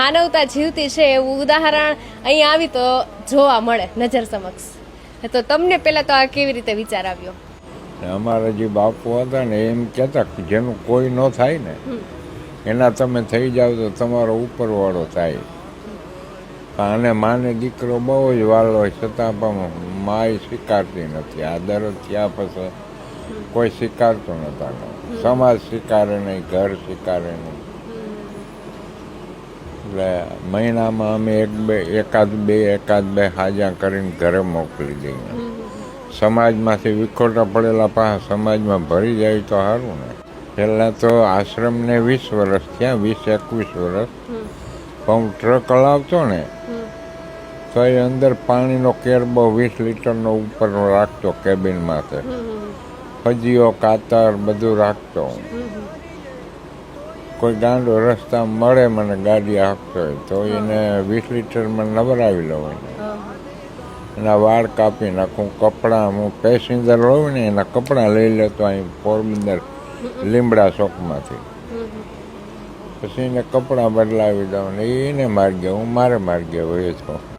માનવતા જીવતી છે એવું ઉદાહરણ અહીં આવી તો જોવા મળે નજર સમક્ષ. તો તમને પહેલા તો આ કેવી રીતે વિચાર આવ્યો? અમારા જે બાપુ હતા ને એમ કહેતા જેનું કોઈ ન થાય ને, એના તમે થઈ જાવ તો તમારો ઉપરવાળો થાય. અને માને દીકરો બહુ જ વાલો છતાં પણ માય સ્વીકારતી નથી. આ દરદ થયા પછી કોઈ સ્વીકારતો નતા સમાજ સ્વીકારે નહીં, ઘર સ્વીકારે નહીં. એટલે મહિનામાં અમે એક બે એકાદ બે એકાદ બે હાજા કરીને ઘરે મોકલી દઈએ. સમાજમાંથી વિખોટા પડેલા પાછા સમાજમાં ભરી જાય તો સારું ને. પહેલાં તો આશ્રમને વીસ વર્ષ થયા વીસ એકવીસ વર્ષ પણ ટ્રક હલાવતો ને તો એ અંદર પાણીનો કેરબો વીસ લીટરનો ઉપરનો રાખતો કેબિનમાંથી ફજીઓ કાતર બધું રાખતો હું. કોઈ ગાંડો રસ્તા મળે મને ગાડી હાંકતો હોય તો એને વીસ લીટરમાં નવરાવી લઉં એને. એના વાળ કાપી નાખું કપડાં હું પેસેન્જર હોઉં ને એના કપડાં લઈ લેતો અહીં પોરબંદર લીમડા ચોકમાંથી. પછી એને કપડાં બદલાવી દઉં ને એને માર્ગે હું મારે માર્ગે હોય તો